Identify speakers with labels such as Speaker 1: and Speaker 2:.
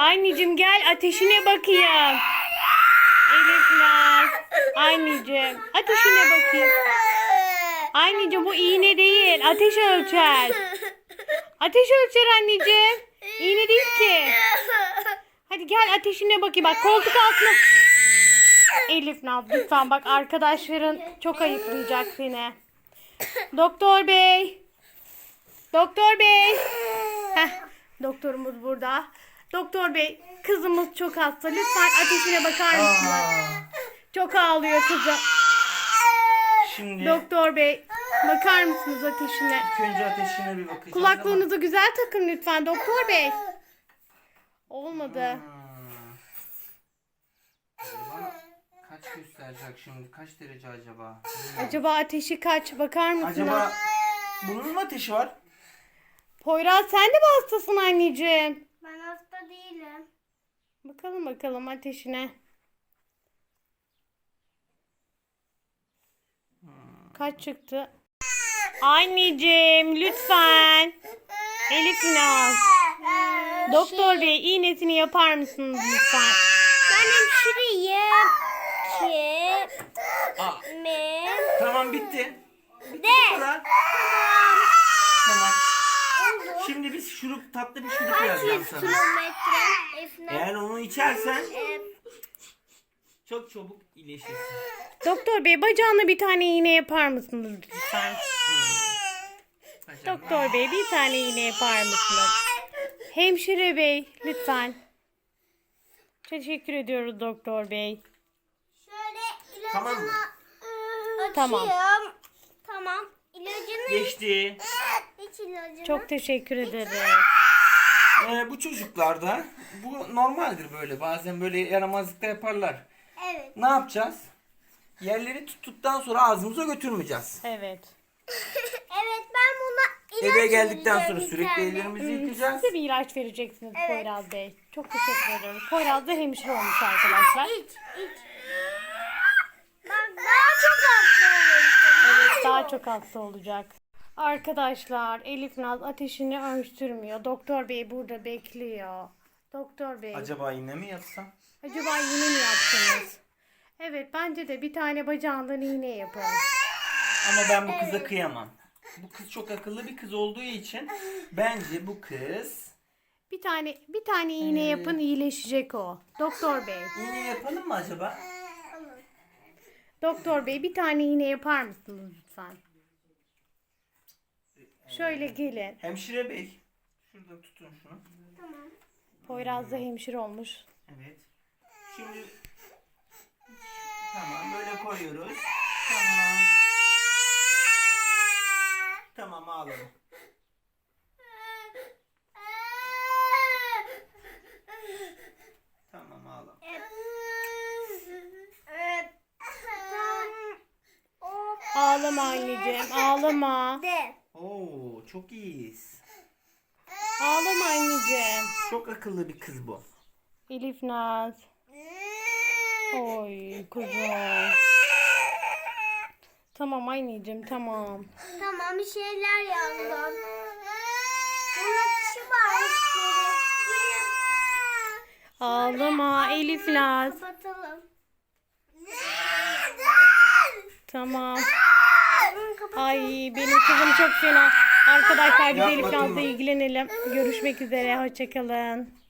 Speaker 1: Anneciğim gel ateşine bakayım. Elif Naz. Anneciğim ateşine bakayım. Anneciğim bu iğne değil. Ateş ölçer. Ateş ölçer anneciğim. İğne değil ki. Hadi gel ateşine bakayım. Bak koltuk altına. Elif Naz lütfen bak arkadaşların çok ayıplayacak seni. Doktor bey. Doktor bey. Heh, doktorumuz burada. Doktor bey kızımız çok hasta. Lütfen ateşine bakar mısınız?
Speaker 2: Aa,
Speaker 1: Çok ağlıyor kızım.
Speaker 2: şimdi
Speaker 1: Doktor bey bakar mısınız ateşine?
Speaker 2: ilk önce ateşine bir bakacağız
Speaker 1: Kulaklığınızı güzel takın lütfen doktor bey. Olmadı.
Speaker 2: ama- kaç gösterecek şimdi? Kaç derece acaba?
Speaker 1: Acaba ateşi kaç bakar mısınız?
Speaker 2: Acaba bunun mu ateşi var?
Speaker 1: Poyraz sen de mi hastasın anneciğim?
Speaker 3: Hasta değilim.
Speaker 1: Bakalım bakalım ateşine. Kaç çıktı? Anneciğim lütfen. Elif Naz. Doktor bey iğnesini yapar mısınız lütfen?
Speaker 3: Ben hemşireyim.
Speaker 2: Aa,
Speaker 3: Mi?
Speaker 2: tamam bitti.
Speaker 3: De.
Speaker 2: Bu kadar. Tamam. Şimdi biz şurup tatlı bir şurup yazacağım sana.
Speaker 3: kilometre.
Speaker 2: Eğer onu içersen
Speaker 3: Ee,
Speaker 2: çok çabuk iyileşirsin.
Speaker 1: Doktor bey bacağına bir tane iğne yapar mısınız lütfen? Doktor bey bir tane iğne yapar mısınız? Hemşire bey lütfen. Teşekkür ediyoruz doktor bey.
Speaker 3: Şöyle ilacını
Speaker 2: Tamam mı?
Speaker 3: açıyorum.
Speaker 1: Tamam.
Speaker 3: Tamam. İlacını
Speaker 2: Geçti.
Speaker 3: İlacını.
Speaker 1: Çok teşekkür ederiz.
Speaker 2: Ee, bu çocuklarda bu normaldir böyle. Bazen böyle yaramazlıkta yaparlar.
Speaker 3: Evet.
Speaker 2: Ne yapacağız? Yerleri tuttuktan sonra ağzımıza götürmeyeceğiz.
Speaker 1: Evet.
Speaker 3: Evet ben buna ilaç
Speaker 2: Eve geldikten sonra
Speaker 3: bir
Speaker 2: sürekli
Speaker 3: tane.
Speaker 2: ellerimizi yıkayacağız.
Speaker 1: Size bir ilaç vereceksiniz
Speaker 3: Evet.
Speaker 1: Poyraz Bey. Çok teşekkür ediyoruz. Poyraz da hemşire olmuş arkadaşlar.
Speaker 3: İç iç. Bak daha çok hasta olursun.
Speaker 1: Evet daha çok hasta olacak. Arkadaşlar Elif Naz ateşini ölçtürmüyor. Doktor Bey burada bekliyor. Doktor Bey
Speaker 2: Acaba iğne mi yapsam?
Speaker 1: acaba yine mi yaptınız? Evet bence de bir tane bacağından iğne yapın.
Speaker 2: Ama ben bu kıza kıyamam. Bu kız çok akıllı bir kız olduğu için bence bu kız
Speaker 1: Bir tane bir tane iğne yapın iyileşecek o. Doktor Bey.
Speaker 2: iğne yapalım mı acaba?
Speaker 1: Doktor Bey bir tane iğne yapar mısınız lütfen? Şöyle gelin.
Speaker 2: Hemşire bey. Şurada tutun şunu.
Speaker 1: Poyraz da hemşire olmuş.
Speaker 2: Evet. Şimdi tamam böyle koyuyoruz. Tamam. Tamam ağlayalım. Tamam.
Speaker 3: O
Speaker 1: Ağlama anneciğim ağlama.
Speaker 3: de.
Speaker 2: Oo çok iyiyiz.
Speaker 1: Ağlama anneciğim.
Speaker 2: Çok akıllı bir kız bu.
Speaker 1: Elif Naz. Oy kuzum. Tamam anneciğim tamam.
Speaker 3: Tamam bir şeyler yazdım. Bunun atışı var.
Speaker 1: Ağlama Elif Naz.
Speaker 3: Kapatalım.
Speaker 1: Tamam. Ay benim kızım çok fena. Arkadaşlar biz
Speaker 2: Yapma
Speaker 1: Elif Naz'la ilgilenelim. Görüşmek üzere. Hoşçakalın.